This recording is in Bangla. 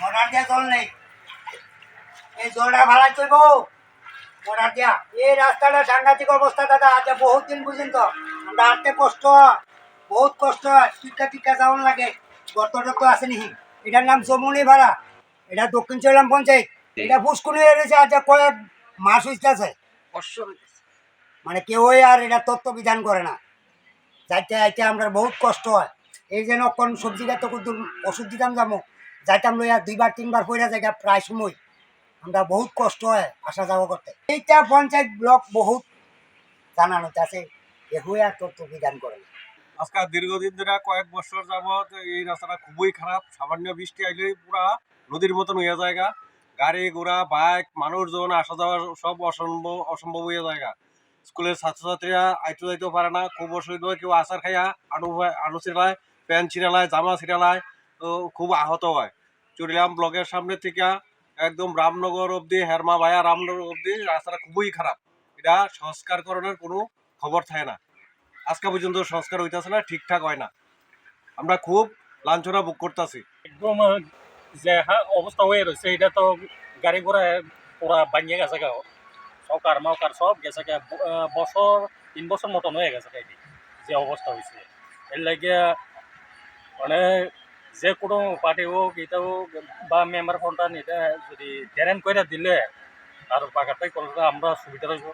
মোটর দিয়া জল নেই। এই জলটা ভাড়া চলব। মোটর দিয়া। এই রাস্তাটা সাংঘাতিক অবস্থা দাদা। বহুত দিন বুঝেন তো? আমরা হাঁটতে কষ্ট। বহুত কষ্ট। টিকা টিকা যাওয়ান লাগে। আছে এটার নাম ভাড়া। এটা দক্ষিণ চৈলাম পঞ্চায়েত। এটা হয়ে রয়েছে আজ কয়েক মাস হইতেছে। মানে কেউই আর এটা তত্ত্ব বিধান করে না। যাইতে যাইতে আমরা বহুত কষ্ট হয়। এই যেন কোন সবজি গাছ কুদুর ওষুধ দিতাম যাব যাইতাম লইয়া দুইবার, তিনবার পয়লা জায়গা প্রায় সময়। আমরা বহুত কষ্ট হয় আসা যাওয়া করতে। এইটা পঞ্চায়েত ব্লক বহুত জানানো আছে এগুলো আর তত্ত্ব বিধান করে আজকাল দীর্ঘদিন ধরে কয়েক বছর যাবত এই রাস্তাটা খুবই খারাপ, সামান্য বৃষ্টি আইলেই পুরা নদীর মতন হইয়া জায়গা গাড়ি ঘোড়া, বাইক, মানুষজন, আসা যাওয়া সব অসম্ভব অসম্ভব হইয়া জায়গা স্কুলের ছাত্রছাত্রীরা আইতে যাইতেও পারে না, খুব অসুবিধা কেউ আসার খাইয়া হয়- আনু ছিড়ালায় প্যান্ট ছিড়ালায়, জামা ছিড়ালায় খুব আহত হয়। চুরিলাম ব্লকের সামনে থেকে একদম রামনগর অবধি, হেরমা ভাইয়া রামনগর অবধি, রাস্তাটা খুবই খারাপ। এটা সংস্কারকরণের কোনো খবর থাকে না। আজকে পর্যন্ত সংস্কার হইতেছে না, ঠিকঠাক হয় না। আমরা খুব লাঞ্ছনা বুক করতেছি। একদম যে অবস্থা হয়ে রয়েছে এটা তো গাড়ি ঘোড়া পুরা ভাঙিয়ে গেছে গা। সরকার মাউকার সব গেছে বছর, তিন বছর মতন হয়ে গেছে যে অবস্থা হয়েছে এর লাগে মানে যে কোনো পার্টি হোক, এটা হোক, বা মেম্বার ফোনটা এটা যদি ড্রেন করে দিলে আর বাগারটাই করলে আমরা সুবিধা রইব।